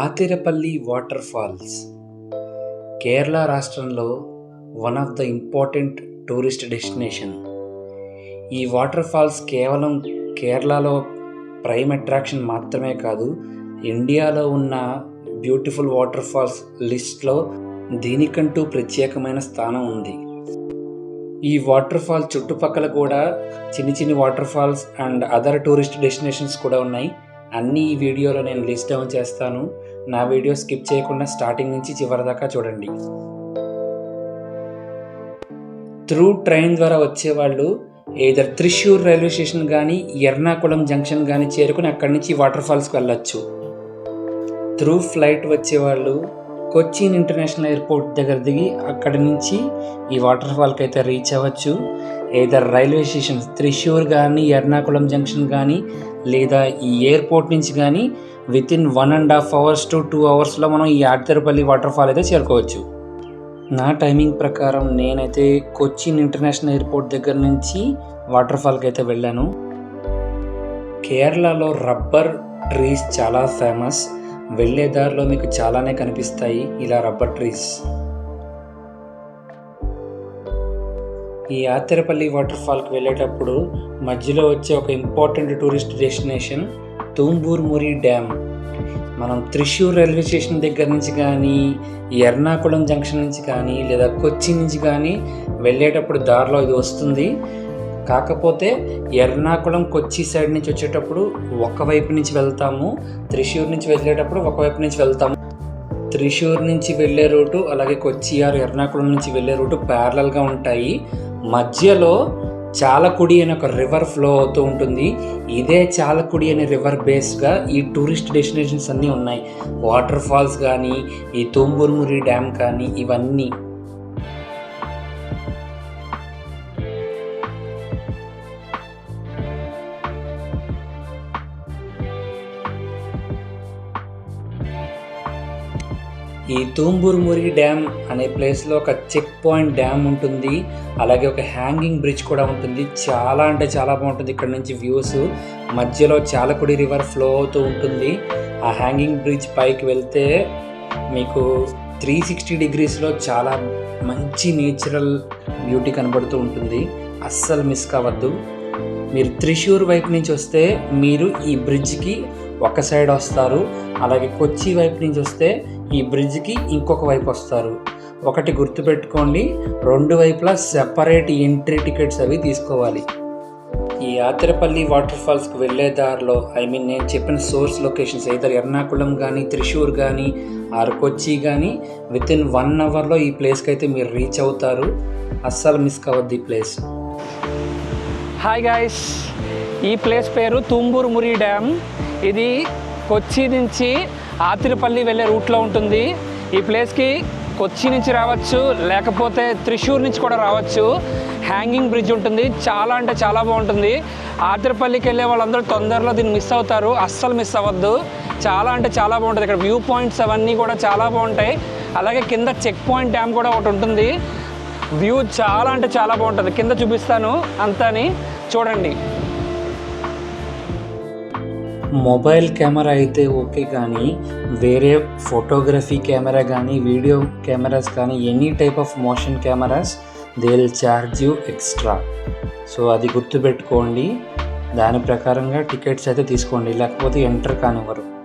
ఆతిరపల్లి water falls Kerala రాష్ట్రంలో one of the important tourist destination ఈ water falls కేవలం కేరళలో ప్రైమ్ అట్రాక్షన్ మాత్రమే కాదు ఇండియాలో ఉన్న బ్యూటిఫుల్ వాటర్ ఫాల్స్ లిస్ట్లో దీనికంటూ ప్రత్యేకమైన స్థానం ఉంది. ఈ వాటర్ ఫాల్స్ చుట్టుపక్కల కూడా చిన్ని చిన్ని water falls and other tourist destinations కూడా ఉన్నాయి. అన్నీ ఈ వీడియోలో నేను లిస్ట్ డౌన్ చేస్తాను. నా వీడియో స్కిప్ చేయకుండా స్టార్టింగ్ నుంచి చివరి దాకా చూడండి. త్రూ ట్రైన్ ద్వారా వచ్చేవాళ్ళు ఏదర్ త్రిశూర్ రైల్వే స్టేషన్ కానీ ఎర్నాకుళం జంక్షన్ కానీ చేరుకుని అక్కడి నుంచి వాటర్ ఫాల్స్కి వెళ్ళొచ్చు. త్రూ ఫ్లైట్ వచ్చేవాళ్ళు కొచ్చిన్ ఇంటర్నేషనల్ ఎయిర్పోర్ట్ దగ్గర దిగి అక్కడి నుంచి ఈ వాటర్ ఫాల్కి అయితే రీచ్ అవ్వచ్చు. ఏదర్ రైల్వే స్టేషన్ త్రిశూర్ కానీ ఎర్నాకుళం జంక్షన్ కానీ లేదా ఈ ఎయిర్పోర్ట్ నుంచి కానీ with in one and half hours to two అవర్స్లో మనం ఈ ఆడితరపల్లి వాటర్ ఫాల్ అయితే చేరుకోవచ్చు. నా టైమింగ్ ప్రకారం నేనైతే కొచ్చిన్ ఇంటర్నేషనల్ ఎయిర్పోర్ట్ దగ్గర నుంచి వాటర్ ఫాల్కి అయితే వెళ్ళాను. కేరళలో రబ్బర్ ట్రీస్ చాలా ఫేమస్ వెళ్ళే దారిలో మీకు చాలానే కనిపిస్తాయి ఇలా రబ్బర్ ట్రీస్ ఈ ఆతిరపల్లి వాటర్ ఫాల్కి వెళ్ళేటప్పుడు మధ్యలో వచ్చే ఒక important tourist destination Thumboormuzhi dam. మనం త్రిశూర్ రైల్వే స్టేషన్ దగ్గర నుంచి కానీ ఎర్నాకుళం జంక్షన్ నుంచి కానీ లేదా కొచ్చి నుంచి కానీ వెళ్ళేటప్పుడు దారిలో ఇది వస్తుంది. కాకపోతే ఎర్నాకుళం కొచ్చి సైడ్ నుంచి వచ్చేటప్పుడు ఒకవైపు నుంచి వెళ్తాము. త్రిశూర్ నుంచి వెళ్ళేటప్పుడు ఒకవైపు నుంచి వెళ్తాము. త్రిశూర్ నుంచి వెళ్ళే రూటు అలాగే కొచ్చి ఆర్ ఎర్నాకుళం నుంచి వెళ్ళే రూటు ప్యారలల్గా ఉంటాయి. మధ్యలో చాలకుడి అనే ఒక రివర్ ఫ్లో అవుతూ ఉంటుంది. ఇదే చాలకుడి అనే రివర్ బేస్గా ఈ టూరిస్ట్ డెస్టినేషన్స్ అన్నీ ఉన్నాయి. వాటర్ ఫాల్స్ కానీ ఈ తోంబూర్మురి డ్యామ్ కానీ ఇవన్నీ. ఈ తూంబూర్మురి డ్యామ్ అనే ప్లేస్లో ఒక చెక్ పాయింట్ డ్యామ్ ఉంటుంది. అలాగే ఒక హ్యాంగింగ్ బ్రిడ్జ్ కూడా ఉంటుంది. చాలా అంటే చాలా బాగుంటుంది. ఇక్కడ నుంచి వ్యూస్ మధ్యలో చాలకుడి రివర్ ఫ్లో అవుతూ ఉంటుంది. ఆ హ్యాంగింగ్ బ్రిడ్జ్ పైకి వెళ్తే మీకు త్రీ సిక్స్టీ డిగ్రీస్లో చాలా మంచి నేచురల్ బ్యూటీ కనబడుతూ ఉంటుంది. అస్సలు మిస్ కావద్దు. మీరు త్రిశూర్ వైపు నుంచి వస్తే మీరు ఈ బ్రిడ్జ్కి ఒక సైడ్ వస్తారు. అలాగే కొచ్చి వైపు నుంచి వస్తే ఈ బ్రిడ్జ్కి ఇంకొక వైపు వస్తారు. ఒకటి గుర్తుపెట్టుకోండి రెండు వైపులా సెపరేట్ ఎంట్రీ టికెట్స్ అవి తీసుకోవాలి. ఈ ఆతిరపల్లి వాటర్ ఫాల్స్కి వెళ్ళే దారిలో ఐ మీన్ నేను చెప్పిన సోర్స్ లొకేషన్స్ ఇద్దరు ఎర్నాకుళం కానీ త్రిశూర్ కానీ ఆర్ కొచ్చి కానీ విత్ ఇన్ వన్ అవర్లో ఈ ప్లేస్కి అయితే మీరు రీచ్ అవుతారు. అస్సలు మిస్ కావద్దు ఈ ప్లేస్ హాయ్ గాయస్ ఈ ప్లేస్ పేరు తుంబూరు మురి డ్యామ్. ఇది కొచ్చి నుంచి ఆతిరపల్లి వెళ్ళే రూట్లో ఉంటుంది. ఈ ప్లేస్కి కొచ్చి నుంచి రావచ్చు లేకపోతే త్రిశూర్ నుంచి కూడా రావచ్చు. హ్యాంగింగ్ బ్రిడ్జ్ ఉంటుంది. చాలా అంటే చాలా బాగుంటుంది. ఆతిరపల్లికి వెళ్ళే వాళ్ళందరూ తొందరలో దీన్ని మిస్ అవుతారు. అస్సలు మిస్ అవ్వద్దు. చాలా అంటే చాలా బాగుంటుంది. ఇక్కడ వ్యూ పాయింట్స్ అవన్నీ కూడా చాలా బాగుంటాయి. అలాగే కింద చెక్ పాయింట్ డ్యామ్ కూడా ఒకటి ఉంటుంది. వ్యూ చాలా అంటే చాలా బాగుంటుంది. కింద చూపిస్తాను అంతాని చూడండి. మొబైల్ కెమెరా అయితే ఓకే కానీ వేరే ఫోటోగ్రఫీ కెమెరా కానీ వీడియో కెమెరాస్ కానీ any type of motion cameras they will charge you extra so అది గుర్తుపెట్టుకోండి. దాని ప్రకారంగా టికెట్స్ అయితే తీసుకోండి. లేకపోతే ఎంటర్ కానివ్వరు.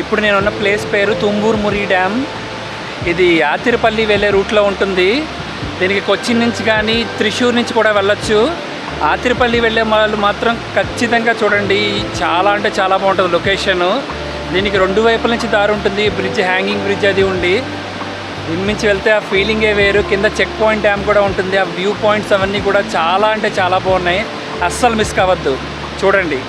ఇప్పుడు నేనున్న ప్లేస్ పేరు తుంబూర్ మురి డ్యామ్. ఇది ఆతిరపల్లి వెళ్ళే రూట్లో ఉంటుంది. దీనికి కొచ్చిన్ నుంచి కానీ త్రిశూర్ నుంచి కూడా వెళ్ళొచ్చు. ఆతిరపల్లి వెళ్ళే వాళ్ళు మాత్రం ఖచ్చితంగా చూడండి. చాలా అంటే చాలా బాగుంటుంది లొకేషన్. దీనికి రెండు వైపుల నుంచి దారి ఉంటుంది. బ్రిడ్జ్ హ్యాంగింగ్ బ్రిడ్జ్ అది ఉండి దీని నుంచి వెళ్తే ఆ ఫీలింగే వేరు. కింద చెక్ పాయింట్ డ్యామ్ కూడా ఉంటుంది. ఆ వ్యూ పాయింట్స్ అవన్నీ కూడా చాలా అంటే చాలా బాగున్నాయి. అస్సలు మిస్ కావద్దు. చూడండి.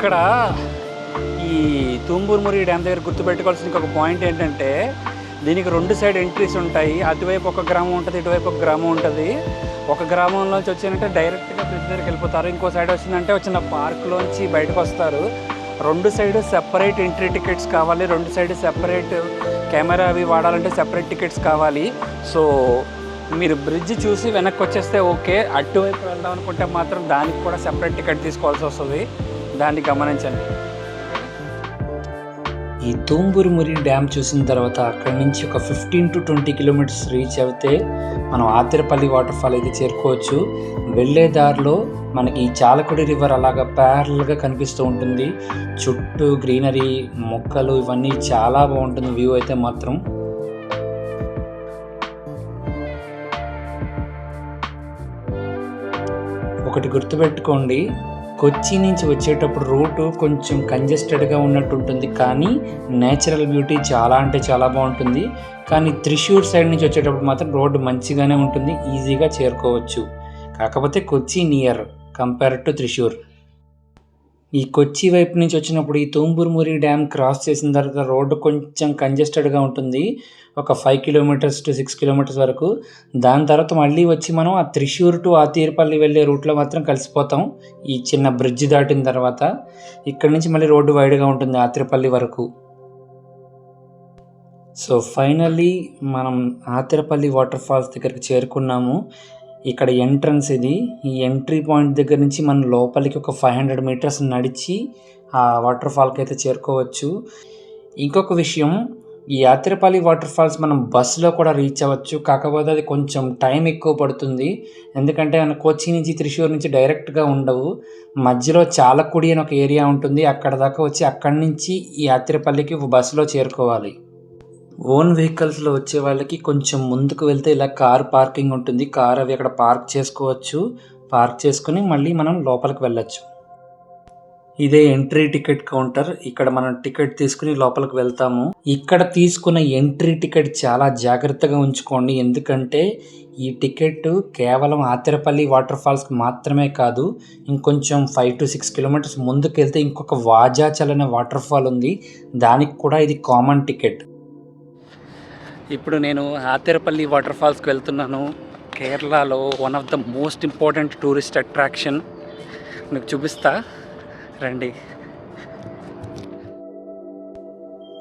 ఇక్కడ ఈ తూంబూరు మురి డ్యామ్ దగ్గర గుర్తుపెట్టుకోవాల్సిన ఇంకొక పాయింట్ ఏంటంటే దీనికి రెండు సైడ్ ఎంట్రీస్ ఉంటాయి. అటువైపు ఒక గ్రామం ఉంటుంది ఇటువైపు ఒక గ్రామం ఉంటుంది. ఒక గ్రామంలోంచి వచ్చిందంటే డైరెక్ట్గా బ్రిడ్జ్ దగ్గరికి వెళ్ళిపోతారు. ఇంకో సైడ్ వచ్చిందంటే వచ్చిన పార్క్లోంచి బయటకు వస్తారు. రెండు సైడ్ సెపరేట్ ఎంట్రీ టికెట్స్ కావాలి. రెండు సైడ్ సెపరేట్ కెమెరా అవి వాడాలంటే సెపరేట్ టికెట్స్ కావాలి. సో మీరు బ్రిడ్జ్ చూసి వెనక్కి వచ్చేస్తే ఓకే అటువైపు వెళ్దాం అనుకుంటే మాత్రం దానికి కూడా సెపరేట్ టికెట్ తీసుకోవాల్సి వస్తుంది. దాన్ని గమనించండి. ఈ తూంబూరు మురి డ్యామ్ చూసిన తర్వాత అక్కడి నుంచి ఒక fifteen to twenty kilometres reach అవుతే మనం ఆతిరపల్లి వాటర్ఫాల్ అయితే చేరుకోవచ్చు. వెళ్ళే దారిలో మనకి ఈ చాలకుడి రివర్ అలాగా ప్యారల్గా కనిపిస్తూ ఉంటుంది. చుట్టూ గ్రీనరీ మొక్కలు ఇవన్నీ చాలా బాగుంటుంది వ్యూ అయితే మాత్రం. ఒకటి గుర్తుపెట్టుకోండి కొచ్చి నుంచి వచ్చేటప్పుడు రూటు కొంచెం కంజెస్టెడ్గా ఉన్నట్టు ఉంటుంది కానీ నేచురల్ బ్యూటీ చాలా అంటే చాలా బాగుంటుంది. కానీ త్రిశూర్ సైడ్ నుంచి వచ్చేటప్పుడు మాత్రం రోడ్డు మంచిగానే ఉంటుంది. ఈజీగా చేరుకోవచ్చు. కాకపోతే Kochi near compare to Thrissur ఈ కొచ్చి వైపు నుంచి వచ్చినప్పుడు ఈ తూంబురుమురి డ్యామ్ క్రాస్ చేసిన తర్వాత రోడ్డు కొంచెం కంజెస్టెడ్గా ఉంటుంది. ఒక five kilometres to six kilometres వరకు. దాని తర్వాత మళ్ళీ వచ్చి మనం ఆ త్రిశూర్ టు ఆ తీరుపల్లి వెళ్ళే రూట్లో మాత్రం కలిసిపోతాం. ఈ చిన్న బ్రిడ్జ్ దాటిన తర్వాత ఇక్కడ నుంచి మళ్ళీ రోడ్డు వైడ్గా ఉంటుంది ఆతిరపల్లి వరకు. సో ఫైనల్లీ మనం ఆతిరపల్లి వాటర్ ఫాల్స్ దగ్గరికి చేరుకున్నాము. ఇక్కడ ఎంట్రన్స్ ఇది. ఈ ఎంట్రీ పాయింట్ దగ్గర నుంచి మనం లోపలికి ఒక ఫైవ్ హండ్రెడ్ మీటర్స్ నడిచి ఆ వాటర్ ఫాల్కి అయితే చేరుకోవచ్చు. ఇంకొక విషయం ఈ యాత్రపల్లి వాటర్ ఫాల్స్ మనం బస్సులో కూడా రీచ్ అవ్వచ్చు. కాకపోతే అది కొంచెం టైం ఎక్కువ పడుతుంది. ఎందుకంటే మన కొచ్చి నుంచి త్రిశూర్ నుంచి డైరెక్ట్గా ఉండవు. మధ్యలో చాలకుడి అని ఒక ఏరియా ఉంటుంది. అక్కడ దాకా వచ్చి అక్కడి నుంచి ఈ యాత్రపల్లికి బస్సులో చేరుకోవాలి. ఓన్ వెహికల్స్లో వచ్చే వాళ్ళకి కొంచెం ముందుకు వెళ్తే ఇలా కార్ పార్కింగ్ ఉంటుంది. కార్ అవి అక్కడ పార్క్ చేసుకోవచ్చు. పార్క్ చేసుకుని మళ్ళీ మనం లోపలికి వెళ్ళచ్చు. ఇదే ఎంట్రీ టికెట్ కౌంటర్. ఇక్కడ మనం టికెట్ తీసుకుని లోపలికి వెళ్తాము. ఇక్కడ తీసుకున్న ఎంట్రీ టికెట్ చాలా జాగ్రత్తగా ఉంచుకోండి. ఎందుకంటే ఈ టికెట్ కేవలం ఆతిరపల్లి వాటర్ ఫాల్స్కి మాత్రమే కాదు ఇంకొంచెం ఫైవ్ టు సిక్స్ కిలోమీటర్స్ ముందుకు వెళ్తే ఇంకొక వాజాచల్ అనే వాటర్ ఫాల్ ఉంది. దానికి కూడా ఇది కామన్ టికెట్. ఇప్పుడు నేను ఆతిరపల్లి వాటర్ ఫాల్స్కి వెళ్తున్నాను. కేరళలో one of the most important tourist attraction మీకు చూపిస్తా. రండి.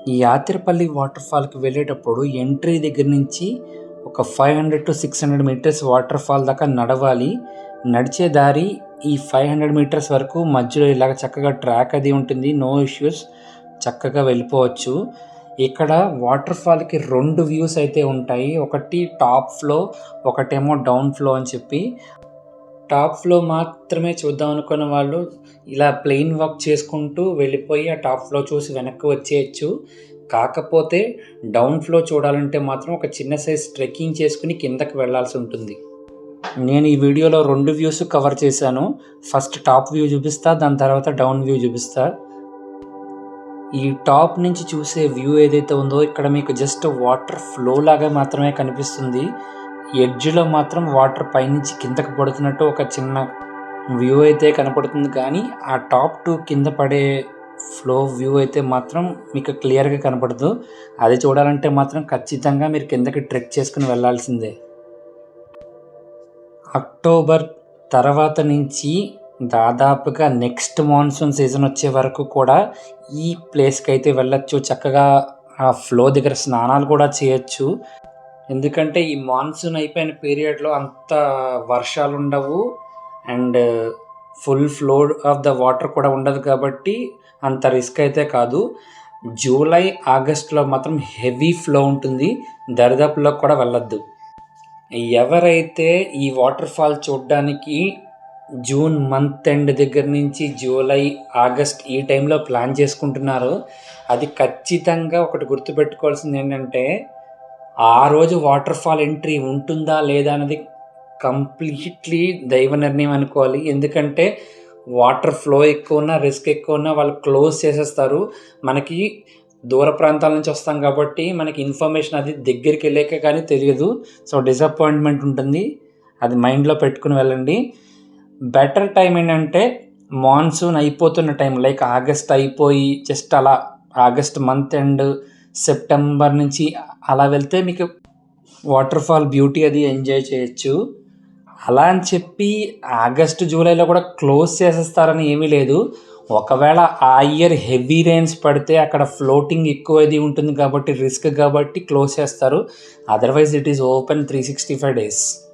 ఈ ఆతిరపల్లి వాటర్ ఫాల్కి వెళ్ళేటప్పుడు ఎంట్రీ దగ్గర నుంచి ఒక five hundred to six hundred metres water fall దాకా నడవాలి. నడిచే దారి ఈ ఫైవ్ హండ్రెడ్ మీటర్స్ వరకు మధ్యలో ఇలాగ చక్కగా ట్రాక్ అది ఉంటుంది. నో ఇష్యూస్ చక్కగా వెళ్ళిపోవచ్చు. ఇక్కడ వాటర్ ఫాల్కి రెండు వ్యూస్ అయితే ఉంటాయి. ఒకటి టాప్ ఫ్లో ఒకటేమో డౌన్ ఫ్లో అని చెప్పి. టాప్ ఫ్లో మాత్రమే చూద్దాం అనుకున్న వాళ్ళు ఇలా ప్లెయిన్ వాక్ చేసుకుంటూ వెళ్ళిపోయి ఆ టాప్ ఫ్లో చూసి వెనక్కి వచ్చేయచ్చు. కాకపోతే డౌన్ ఫ్లో చూడాలంటే మాత్రం ఒక చిన్న సైజ్ ట్రెక్కింగ్ చేసుకుని కిందకి వెళ్ళాల్సి ఉంటుంది. నేను ఈ వీడియోలో రెండు వ్యూస్ కవర్ చేశాను. ఫస్ట్ టాప్ వ్యూ చూపిస్తా దాని తర్వాత డౌన్ వ్యూ చూపిస్తా. ఈ టాప్ నుంచి చూసే వ్యూ ఏదైతే ఉందో ఇక్కడ మీకు జస్ట్ వాటర్ ఫ్లో లాగా మాత్రమే కనిపిస్తుంది. ఎడ్జ్లో మాత్రం వాటర్ పైనుంచి కిందకు పడుతున్నట్టు ఒక చిన్న వ్యూ అయితే కనపడుతుంది. కానీ ఆ టాప్ టు కింద పడే ఫ్లో వ్యూ అయితే మాత్రం మీకు క్లియర్గా కనపడదు. అది చూడాలంటే మాత్రం ఖచ్చితంగా మీరు కిందకి ట్రెక్ చేసుకుని వెళ్ళాల్సిందే. అక్టోబర్ తర్వాత నుంచి దాదాపుగా నెక్స్ట్ మాన్సూన్ సీజన్ వచ్చే వరకు కూడా ఈ ప్లేస్కి అయితే వెళ్ళొచ్చు. చక్కగా ఆ ఫ్లో దగ్గర స్నానాలు కూడా చేయొచ్చు. ఎందుకంటే ఈ మాన్సూన్ అయిపోయిన పీరియడ్లో అంత వర్షాలు ఉండవు. And full flow of the water కూడా ఉండదు కాబట్టి అంత రిస్క్ అయితే కాదు. జూలై ఆగస్ట్లో మాత్రం హెవీ ఫ్లో ఉంటుంది. దరిదాపులో కూడా వెళ్ళొద్దు. ఎవరైతే ఈ వాటర్ ఫాల్ చూడడానికి జూన్ మంత్ ఎండ్ దగ్గర నుంచి జూలై ఆగస్ట్ ఈ టైంలో ప్లాన్ చేసుకుంటున్నారు. అది ఖచ్చితంగా ఒకటి గుర్తుపెట్టుకోవాల్సింది ఏంటంటే ఆ రోజు వాటర్ ఫాల్ ఎంట్రీ ఉంటుందా లేదా అనేది కంప్లీట్లీ దైవ నిర్ణయం అనుకోవాలి. ఎందుకంటే వాటర్ ఫ్లో ఎక్కువ ఉన్నా రిస్క్ ఎక్కువ ఉన్నా వాళ్ళు క్లోజ్ చేసేస్తారు. మనకి దూర ప్రాంతాల నుంచి వస్తాం కాబట్టి మనకి ఇన్ఫర్మేషన్ అది దగ్గరికి వెళ్ళాక కానీ తెలియదు. సో డిసప్పాయింట్మెంట్ ఉంటుంది. అది మైండ్లో పెట్టుకుని వెళ్ళండి. బెటర్ టైం ఏంటంటే మాన్సూన్ అయిపోతున్న టైం లైక్ ఆగస్ట్ అయిపోయి జస్ట్ అలా ఆగస్ట్ మంత్ ఎండ్ సెప్టెంబర్ నుంచి అలా వెళ్తే మీకు వాటర్ ఫాల్ బ్యూటీ అది ఎంజాయ్ చేయొచ్చు. అలా అని చెప్పి ఆగస్ట్ జూలైలో కూడా క్లోజ్ చేసేస్తారని ఏమీ లేదు. ఒకవేళ ఆ ఇయర్ హెవీ రెయిన్స్ పడితే అక్కడ ఫ్లోటింగ్ ఎక్కువది ఉంటుంది కాబట్టి రిస్క్ కాబట్టి క్లోజ్ చేస్తారు. Otherwise it is open three sixty five days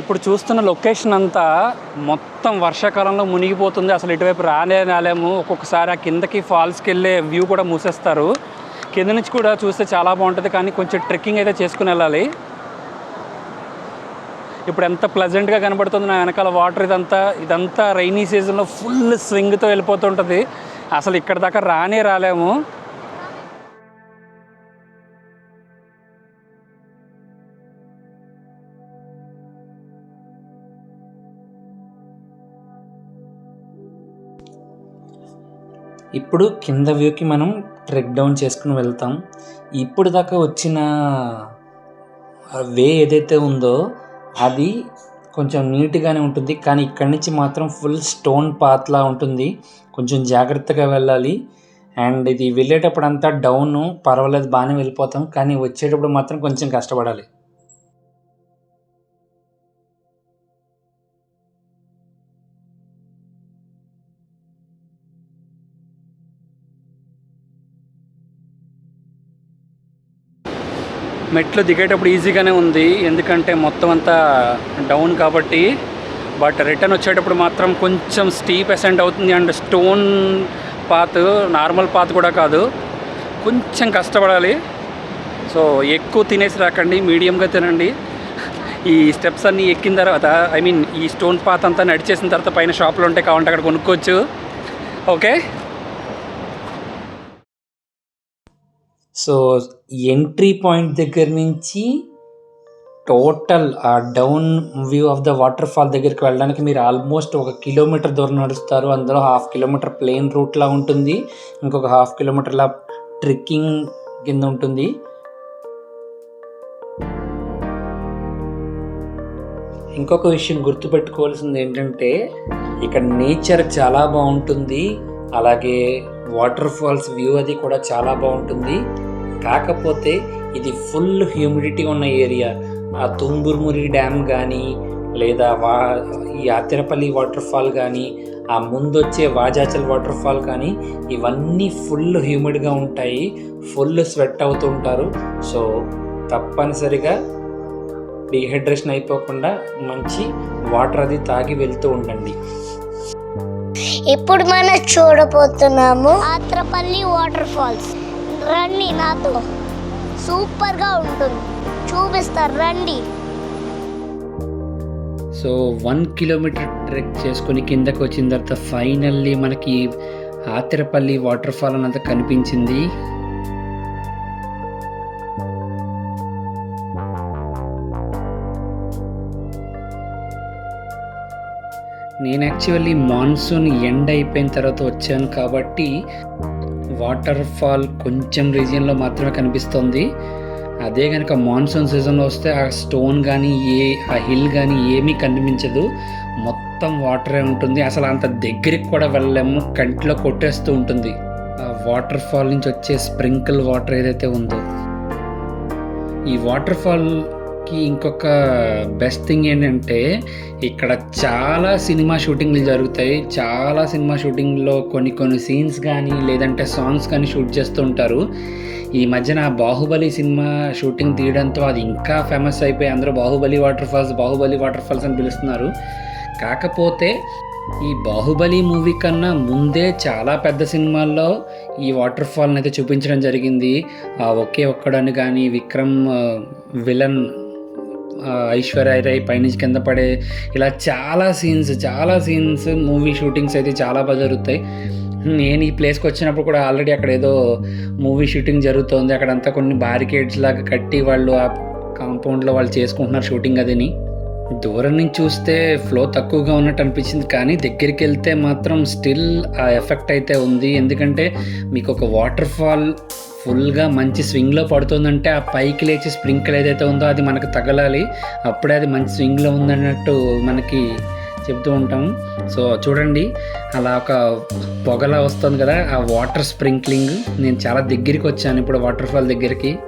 ఇప్పుడు చూస్తున్న లొకేషన్ అంతా మొత్తం వర్షాకాలంలో మునిగిపోతుంది. అసలు ఇటువైపు రానే రాలేము. ఒక్కొక్కసారి ఆ కిందకి ఫాల్స్కి వెళ్ళే వ్యూ కూడా మూసేస్తారు. కింద నుంచి కూడా చూస్తే చాలా బాగుంటుంది. కానీ కొంచెం ట్రెక్కింగ్ అయితే చేసుకుని వెళ్ళాలి. ఇప్పుడు ఎంత ప్లెజెంట్గా కనబడుతుంది నా వెనకాల వాటర్ ఇదంతా. ఇదంతా రైనీ సీజన్లో ఫుల్ స్వింగ్తో వెళ్ళిపోతుంటుంది. అసలు ఇక్కడ దాకా రానే రాలేము. ఇప్పుడు కింద వ్యూకి మనం ట్రెక్ డౌన్ చేసుకుని వెళ్తాం. ఇప్పుడు దాకా వచ్చిన వే ఏదైతే ఉందో అది కొంచెం నీట్గానే ఉంటుంది. కానీ ఇక్కడి నుంచి మాత్రం ఫుల్ స్టోన్ పాత్లా ఉంటుంది. కొంచెం జాగ్రత్తగా వెళ్ళాలి. అండ్ ఇది వెళ్ళేటప్పుడు అంతా డౌన్ పర్వాలేదు బాగానే వెళ్ళిపోతాం. కానీ వచ్చేటప్పుడు మాత్రం కొంచెం కష్టపడాలి. మెట్లు దిగేటప్పుడు ఈజీగానే ఉంది. ఎందుకంటే మొత్తం అంతా డౌన్ కాబట్టి. బట్ రిటర్న్ వచ్చేటప్పుడు మాత్రం కొంచెం స్టీప్ అసెంట్ అవుతుంది. And stone path normal path కూడా కాదు. కొంచెం కష్టపడాలి. సో ఎక్కువ తినేసి రాకండి. మీడియంగా తినండి. ఈ స్టెప్స్ అన్నీ ఎక్కిన తర్వాత ఐ మీన్ ఈ స్టోన్ పాత్ అంతా నడిచేసిన తర్వాత పైన షాప్లో ఉంటే కావాలంటే అక్కడ కొనుక్కోవచ్చు. ఓకే? సో ఎంట్రీ పాయింట్ దగ్గర నుంచి టోటల్ ఆ down view of the water fall దగ్గరికి వెళ్ళడానికి మీరు ఆల్మోస్ట్ ఒక కిలోమీటర్ దూరం నడుస్తారు. అందులో హాఫ్ కిలోమీటర్ ప్లెయిన్ రూట్లా ఉంటుంది. ఇంకొక హాఫ్ కిలోమీటర్లా ట్రెక్కింగ్ కింద ఉంటుంది. ఇంకొక విషయం గుర్తుపెట్టుకోవాల్సింది ఏంటంటే ఇక్కడ నేచర్ చాలా బాగుంటుంది. అలాగే వాటర్ ఫాల్స్ వ్యూ అది కూడా చాలా బాగుంటుంది. కాకపోతే ఇది ఫుల్ హ్యూమిడిటీ ఉన్న ఏరియా. ఆ తుంబురుమురి డ్యామ్ కానీ లేదా వా ఈ ఆతిరపల్లి వాటర్ఫాల్ కానీ ఆ ముందు వచ్చే వాజాచల్ వాటర్ఫాల్ కానీ ఇవన్నీ ఫుల్ హ్యూమిడ్గా ఉంటాయి. ఫుల్ స్వెట్ అవుతూ ఉంటారు. సో తప్పనిసరిగా డిహైడ్రేషన్ అయిపోకుండా మంచి వాటర్ అది తాగి వెళ్తూ ఉండండి. ఇప్పుడు మనం చూడబోతున్నాము ఆత్రపల్లి వాటర్ ఫాల్స్ రండి నాతో. సూపర్గా ఉంటుంది. చూపిస్తారు రండి. సో వన్ కిలోమీటర్ ట్రెక్ చేసుకొని కిందకు వచ్చిన తర్వాత ఫైనల్లీ మనకి ఆతిరపల్లి వాటర్ ఫాల్ అనంత కనిపించింది. నేను యాక్చువల్లీ మాన్సూన్ ఎండ్ అయిపోయిన తర్వాత వచ్చాను కాబట్టి వాటర్ ఫాల్ కొంచెం రీజియన్లో మాత్రమే కనిపిస్తుంది. అదే కనుక మాన్సూన్ సీజన్లో వస్తే ఆ స్టోన్ కానీ ఏ ఆ హిల్ కానీ ఏమీ కనిపించదు. మొత్తం వాటరే ఉంటుంది. అసలు అంత దగ్గరికి కూడా వెళ్ళలేము. కంటిలో కొట్టేస్తూ ఉంటుంది. ఆ వాటర్ ఫాల్ నుంచి వచ్చే స్ప్రింకిల్ వాటర్ ఏదైతే ఉందో. ఈ వాటర్ ఫాల్ ఫాల్కి ఇంకొక బెస్ట్ థింగ్ ఏంటంటే ఇక్కడ చాలా సినిమా షూటింగ్లు జరుగుతాయి. చాలా సినిమా షూటింగ్లో కొన్ని కొన్ని సీన్స్ కానీ లేదంటే సాంగ్స్ కానీ షూట్ చేస్తూ ఉంటారు ఈ మధ్యన బాహుబలి సినిమా షూటింగ్ తీయడంతో అది ఇంకా ఫేమస్ అయిపోయి అందరూ Baahubali water falls Baahubali water falls అని పిలుస్తున్నారు. కాకపోతే ఈ బాహుబలి మూవీ కన్నా ముందే చాలా పెద్ద సినిమాల్లో ఈ వాటర్ ఫాల్ని అయితే చూపించడం జరిగింది. ఆ ఒకే ఒక్కడని కానీ విక్రమ్ విలన్ ఐశ్వర్య రాయ్ పైనుంచి కింద పడే ఇలా చాలా సీన్స్ చాలా సీన్స్ మూవీ షూటింగ్స్ అయితే చాలా బాగా జరుగుతాయి. నేను ఈ ప్లేస్కి వచ్చినప్పుడు కూడా ఆల్రెడీ అక్కడ ఏదో మూవీ షూటింగ్ జరుగుతోంది. అక్కడంతా కొన్ని బ్యారికేడ్స్ లాగా కట్టి వాళ్ళు ఆ కాంపౌండ్లో వాళ్ళు చేసుకుంటున్నారు షూటింగ్ అదిని. దూరం నుంచి చూస్తే ఫ్లో తక్కువగా ఉన్నట్టు అనిపించింది. కానీ దగ్గరికి వెళ్తే మాత్రం స్టిల్ ఆ ఎఫెక్ట్ అయితే ఉంది. ఎందుకంటే మీకు ఒక వాటర్ ఫాల్ ఫుల్గా మంచి స్వింగ్లో పడుతుందంటే ఆ పైకి లేచి స్ప్రింకిల్ ఏదైతే ఉందో అది మనకు తగలాలి. అప్పుడే అది మంచి స్వింగ్లో ఉందన్నట్టు మనకి చెప్తూ ఉంటాం. సో చూడండి అలా ఒక పొగలా వస్తుంది కదా ఆ వాటర్ స్ప్రింక్లింగ్. నేను చాలా దగ్గరికి వచ్చాను ఇప్పుడు వాటర్ ఫాల్ దగ్గరికి.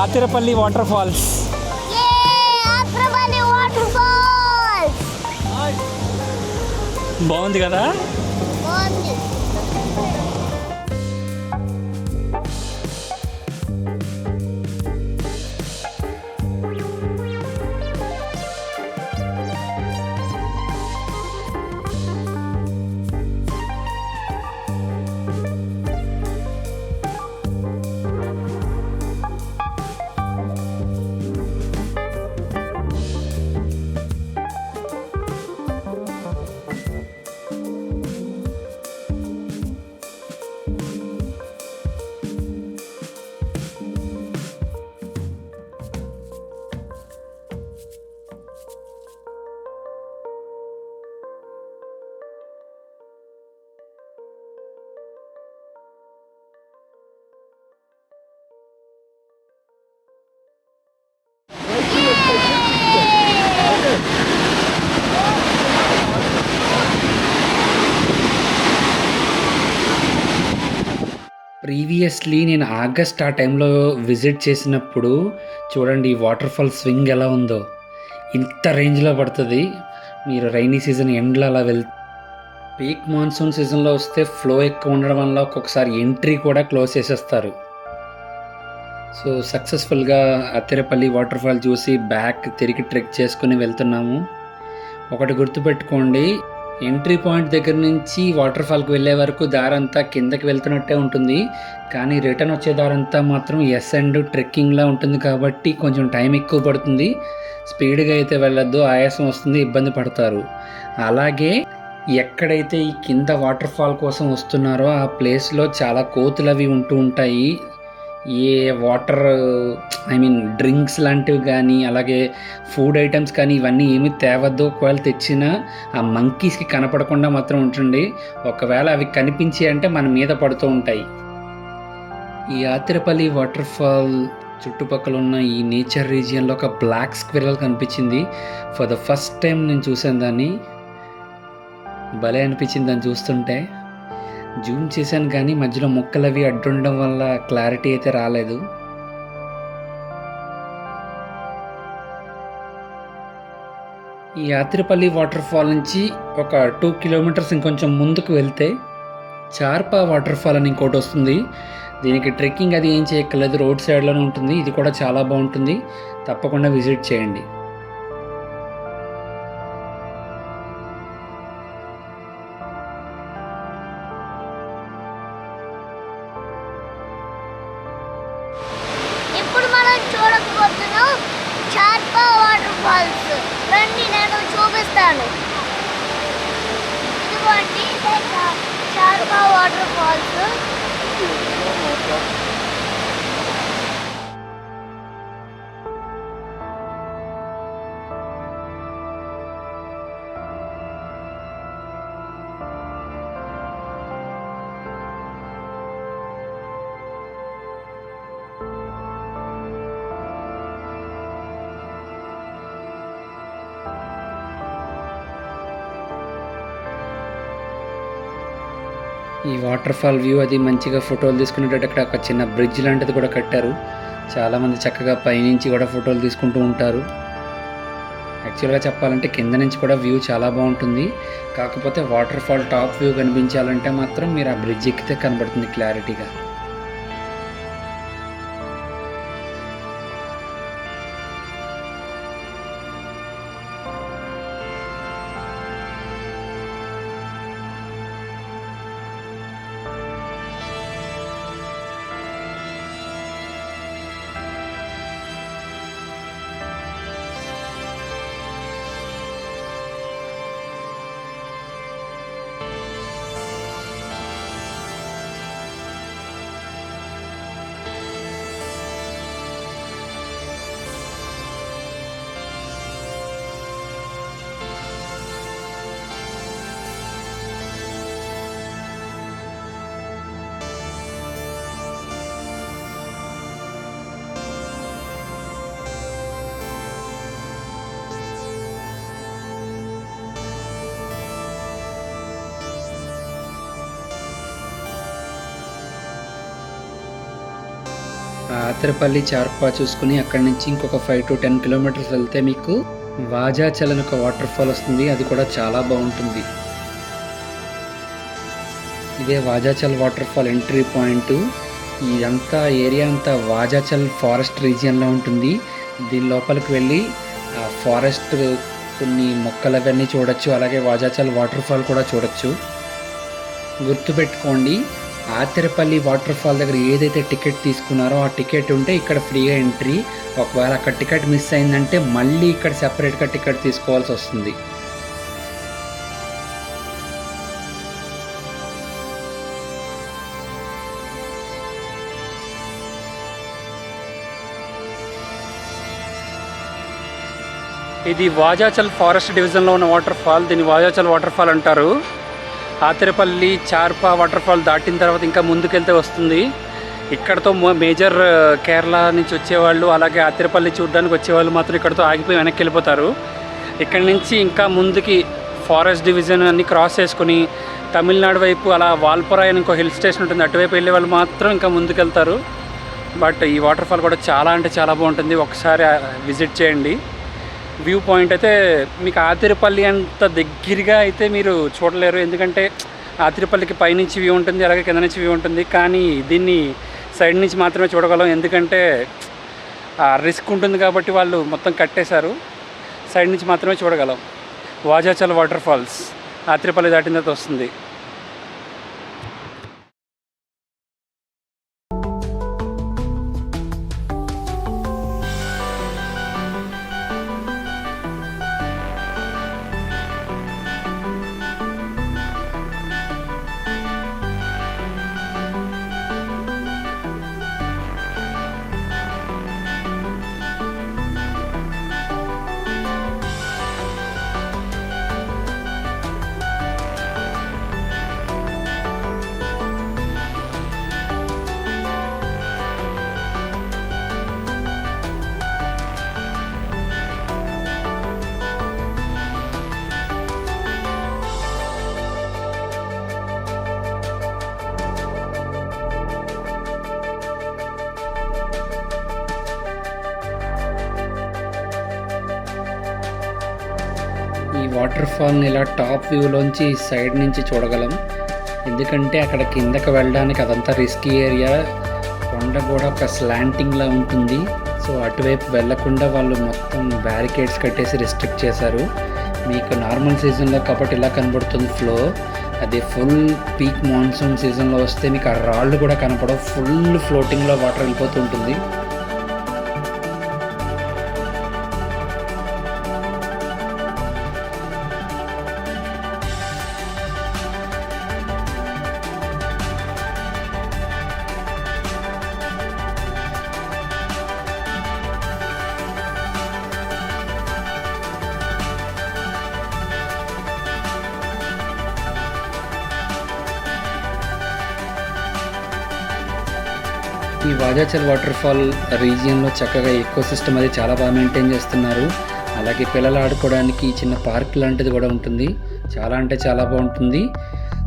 Athirappilly water falls. బాగుంది కదా? ప్రీవియస్లీ నేను ఆగస్ట్ ఆ టైంలో విజిట్ చేసినప్పుడు చూడండి ఈ వాటర్ ఫాల్ స్వింగ్ ఎలా ఉందో. ఇంత రేంజ్లో పడుతుంది. మీరు రైనీ సీజన్ ఎండ్లో అలా వెళ్ పీక్ మాన్సూన్ సీజన్లో వస్తే ఫ్లో ఎక్కువ ఉండడం వల్ల ఒక్కొక్కసారి ఎంట్రీ కూడా క్లోజ్ చేసేస్తారు. సో సక్సెస్ఫుల్గా అత్తిరపల్లి వాటర్ ఫాల్ చూసి బ్యాక్ తిరిగి ట్రెక్ చేసుకుని వెళ్తున్నాము. ఒకటి గుర్తుపెట్టుకోండి ఎంట్రీ పాయింట్ దగ్గర నుంచి వాటర్ ఫాల్కి వెళ్ళే వరకు దారంతా కిందకి వెళ్తున్నట్టే ఉంటుంది. కానీ రిటర్న్ వచ్చే దారంతా మాత్రం ఎస్ అండ్ ట్రెక్కింగ్లా ఉంటుంది కాబట్టి కొంచెం టైం ఎక్కువ పడుతుంది. స్పీడ్గా అయితే వెళ్ళొద్దు ఆయాసం వస్తుంది ఇబ్బంది పడతారు. అలాగే ఎక్కడైతే ఈ కింద వాటర్ ఫాల్ కోసం వస్తున్నారో ఆ ప్లేస్లో చాలా కోతులు అవి ఉంటూ ఉంటాయి. ఏ వాటర్ ఐ మీన్ డ్రింక్స్ లాంటివి కానీ అలాగే ఫుడ్ ఐటమ్స్ కానీ ఇవన్నీ ఏమి తేవద్దు. ఒకవేళ తెచ్చినా ఆ మంకీస్కి కనపడకుండా మాత్రం ఉంటుంది ఒకవేళ అవి కనిపించి అంటే మన మీద పడుతూ ఉంటాయి. ఈ ఆతిరపల్లి వాటర్ ఫాల్ చుట్టుపక్కల ఉన్న ఈ నేచర్ రీజియన్లో ఒక బ్లాక్ స్క్విరల్ కనిపించింది. ఫర్ ద ఫస్ట్ టైం నేను చూసాను దాన్ని. భలే అనిపించింది దాన్ని చూస్తుంటే. జూమ్ చేశాను కానీ మధ్యలో మొక్కలు అవి అడ్డుండడం వల్ల క్లారిటీ అయితే రాలేదు. ఈ యాత్రిపల్లి వాటర్ ఫాల్ నుంచి ఒక టూ కిలోమీటర్స్ ఇంకొంచెం ముందుకు వెళ్తే చార్పా వాటర్ ఫాల్ అని ఇంకోటి వస్తుంది. దీనికి ట్రెక్కింగ్ అది ఏం చేయక్కర్లేదు రోడ్ సైడ్లోనే ఉంటుంది. ఇది కూడా చాలా బాగుంటుంది. తప్పకుండా విజిట్ చేయండి. ఈ వాటర్ ఫాల్ వ్యూ అది మంచిగా ఫోటోలు తీసుకునేటట్టు అక్కడ ఒక చిన్న బ్రిడ్జ్ లాంటిది కూడా కట్టారు. చాలామంది చక్కగా పైనుంచి కూడా ఫోటోలు తీసుకుంటూ ఉంటారు. యాక్చువల్గా చెప్పాలంటే కింద నుంచి కూడా వ్యూ చాలా బాగుంటుంది. కాకపోతే వాటర్ ఫాల్ టాప్ వ్యూ కనిపించాలంటే మాత్రం మీరు ఆ బ్రిడ్జ్ ఎక్కితే కనబడుతుంది క్లారిటీగా ఆతిరపల్లి చార్పా చూసుకుని అక్కడి నుంచి ఇంకొక ఫైవ్ టు టెన్ కిలోమీటర్స్ వెళ్తే మీకు వాజాచల్ అని ఒక వాటర్ ఫాల్ వస్తుంది. అది కూడా చాలా బాగుంటుంది. ఇదే Vazhachal water fall entry point ఇదంతా ఏరియా అంతా వాజాచల్ ఫారెస్ట్ రీజియన్లో ఉంటుంది. దీని లోపలికి వెళ్ళి ఆ ఫారెస్ట్ కొన్ని మొక్కలు అవన్నీ చూడొచ్చు. అలాగే వాజాచల్ వాటర్ ఫాల్ కూడా చూడొచ్చు. గుర్తుపెట్టుకోండి ఆతిరపల్లి వాటర్ ఫాల్ దగ్గర ఏదైతే టికెట్ తీసుకున్నారో ఆ టికెట్ ఉంటే ఇక్కడ ఫ్రీగా ఎంట్రీ. ఒకవేళ అక్కడ టికెట్ మిస్ అయిందంటే మళ్ళీ ఇక్కడ సెపరేట్గా టికెట్ తీసుకోవాల్సి వస్తుంది. ఇది వాజాచల్ ఫారెస్ట్ డివిజన్లో ఉన్న వాటర్ ఫాల్. దీన్ని వాజాచల్ వాటర్ ఫాల్ అంటారు. ఆతిరపల్లి చార్పా వాటర్ఫాల్ దాటిన తర్వాత ఇంకా ముందుకెళ్తే వస్తుంది. ఇక్కడతో మో- మేజర్ uh, కేరళ నుంచి వచ్చేవాళ్ళు అలాగే ఆతిరపల్లి చూడడానికి వచ్చేవాళ్ళు మాత్రం ఇక్కడతో ఆగిపోయి వెనక్కి వెళ్ళిపోతారు ఇక్కడ నుంచి ఇంకా ముందుకి ఫారెస్ట్ డివిజన్ అన్ని క్రాస్ చేసుకుని తమిళనాడు వైపు అలా వాల్పరాయ్ అని ఇంకో హిల్ స్టేషన్ ఉంటుంది అటువైపు వెళ్ళే వాళ్ళు మాత్రం ఇంకా ముందుకెళ్తారు. బట్ ఈ వాటర్ఫాల్ కూడా చాలా అంటే చాలా బాగుంటుంది. ఒకసారి విజిట్ చేయండి. వ్యూ పాయింట్ అయితే మీకు ఆతిరపల్లి అంత దగ్గరగా అయితే మీరు చూడలేరు. ఎందుకంటే ఆతిరపల్లికి పైనుంచి వ్యూ ఉంటుంది అలాగే కింద నుంచి వ్యూ ఉంటుంది. కానీ దీన్ని సైడ్ నుంచి మాత్రమే చూడగలం. ఎందుకంటే రిస్క్ ఉంటుంది కాబట్టి వాళ్ళు మొత్తం కట్టేశారు. సైడ్ నుంచి మాత్రమే చూడగలం. వాజాచల్ వాటర్ ఫాల్స్ ఆత్రిపల్లి దాటిన తర్వాత వస్తుంది. ఈ ఇలా టాప్ వ్యూలోంచి సైడ్ నుంచి చూడగలం. ఎందుకంటే అక్కడ కిందకి వెళ్ళడానికి అదంతా రిస్కీ ఏరియా. కొండ కూడా ఒక స్లాంటింగ్లా ఉంటుంది. సో అటువైపు వెళ్ళకుండా వాళ్ళు మొత్తం బ్యారికేడ్స్ కట్టేసి రెస్ట్రిక్ట్ చేశారు. మీకు నార్మల్ సీజన్లో కాబట్టి ఇలా కనబడుతుంది ఫ్లో. అది ఫుల్ పీక్ మాన్సూన్ సీజన్లో వస్తే మీకు ఆ రాళ్ళు కూడా కనపడవు. ఫుల్ ఫ్లోటింగ్లో వాటర్ వెళ్ళిపోతూ ఉంటుంది. ఈ వాటర్ ఫాల్ రీజియన్లో చక్కగా ఎక్కువ సిస్టమ్ అది చాలా బాగా మెయింటైన్ చేస్తున్నారు. అలాగే పిల్లలు ఆడుకోవడానికి చిన్న పార్క్ లాంటిది కూడా ఉంటుంది. చాలా అంటే చాలా బాగుంటుంది.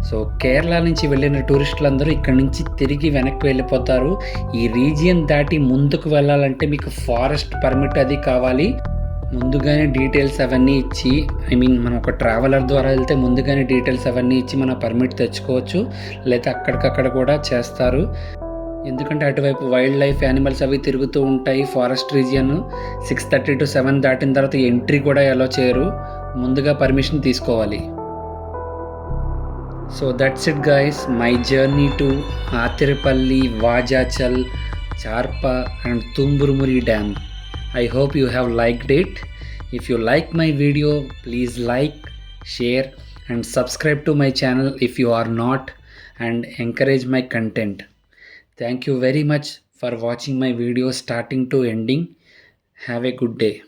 సో కేరళ నుంచి వెళ్ళిన టూరిస్టులందరూ ఇక్కడ నుంచి తిరిగి వెనక్కి వెళ్ళిపోతారు. ఈ రీజియన్ దాటి ముందుకు వెళ్ళాలంటే మీకు ఫారెస్ట్ పర్మిట్ అది కావాలి. ముందుగానే డీటెయిల్స్ అవన్నీ ఇచ్చి ఐ మీన్ మనం ఒక ట్రావెలర్ ద్వారా వెళ్తే ముందుగానే డీటెయిల్స్ అవన్నీ ఇచ్చి మన పర్మిట్ తెచ్చుకోవచ్చు. లేదా అక్కడికక్కడ కూడా చేస్తారు. ఎందుకంటే అటువైపు వైల్డ్ లైఫ్ యానిమల్స్ అవి తిరుగుతూ ఉంటాయి forest region six thirty to seven దాటిన తర్వాత ఎంట్రీ కూడా ఎలా చేయరు. ముందుగా పర్మిషన్ తీసుకోవాలి. So that's it guys my journey to Athirappilly Vazhachal Charpa and Thumburmuzhi dam I hope you have liked it if you like my video please like share and subscribe to my channel if you are not and encourage my content Thank you very much for watching my video starting to ending. Have a good day.